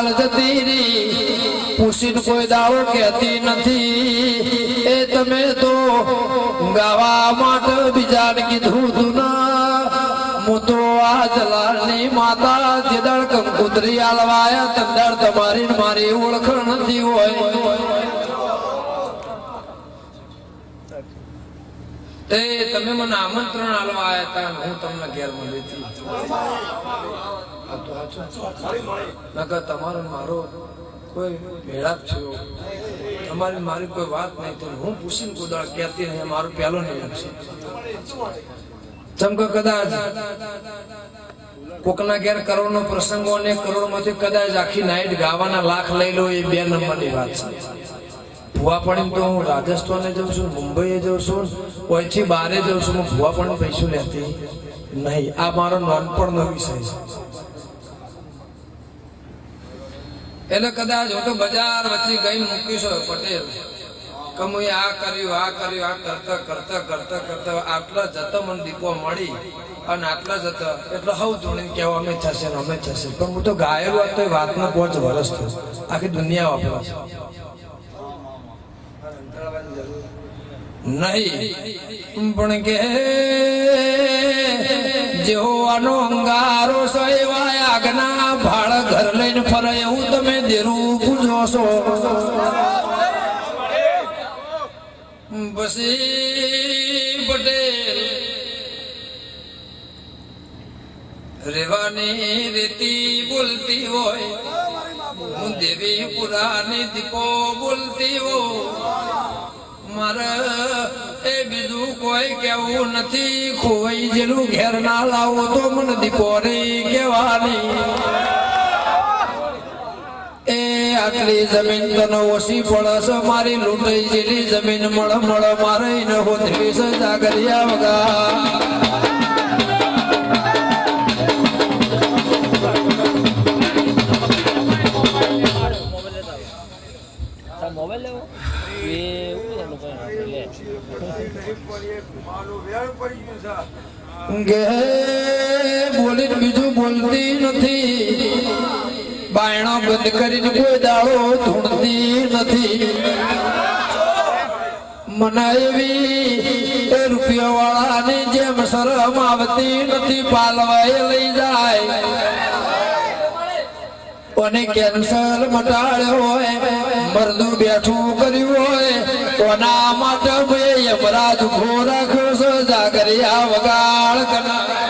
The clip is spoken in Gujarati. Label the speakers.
Speaker 1: હાલ જતી રી કોઈ દાવો કહેતી નથી. એ તમે તો ગાવા માટે બીજાને કીધું તું હું તો આ જલાલની માતા જેદળ કંકુતરી આલવાયા. તંદર તમારી મારી ઓળખણ નથી હોય. તે તમે મને આમંત્રણ આલવા આવ્યા હતા હું તમને ઘેર મળી. નકર તમારો મારો કોઈ મેળાપ થયો. તમારી મારી કોઈ વાત નહીં. તો હું પૂછીને કુદાળ કહેતી નહીં. મારો પહેલો નિયમ છે. ચમકો કદાચ કોકના ઘેર કરોડ નો પ્રસંગો અને કરોડમાંથી કદાચ આખી નાઈટ ગાવાના લાખ લઈ લો, એ બે નંબરની વાત છે. ભુવા પણ તો હું રાજસ્થાને જઉં છું, મુંબઈએ જઉં છું, ઓયથી બારે જઉં છું હું ભુવા પણ પૈસું લેતી નહીં. આ મારો નાનપણનો વિષય છે. એટલે કદાચ હું તો બજાર વચ્ચે ગઈ મૂકીશો પટેલ. કે આ કર્યું આ કર્યું, આ કરતા કરતા કરતા કરતા આટલા જતો મને દીપો મળી અને આટલા જતો એટલે હવ ધોણીને કહેવા, અમે થશે અમે થશે. પણ હું તો ગાયેલો હતો, એ વાતનો પાંચ વર્ષ થયો. આખી દુનિયા વાપરા નહીં પણ કે જેવો આનો અંગારો સહેવાય આગના તમે દેરું પૂજો છો. પછી પટેલ રેવાની રીતિ બોલતી હોય. હું દેવી પુરાની દીપો બોલતી હોય મારે એ બીજું કોઈ કેવું નથી. ખોવાઈ જેલું ઘેર ના લાવો તો મને દીપોરી કેવાની આટલી જમીન તને ઓછી પડે મારી લૂંટાઈ જેલી જમીન મળ મળ મારે ન હોતવી છે જાગરિયા વગા
Speaker 2: તાર મોબાઈલ લેવો? એ એવું છે લોકો લે.
Speaker 1: ગે બોલીને બીજું બોલતી નથી. બંધ કરીને કોઈ દાડો ધૂણતી નથી. મને રૂપિયા વાળાની જેમ શરમ આવતી નથી પાલવાય લઈ જાય. કોને કેન્સર મટાડ્યો હોય, મરદું બેઠું કર્યું હોય, કોના માટે યમરાજ ખોરાક જાગરિયા વગાડ કના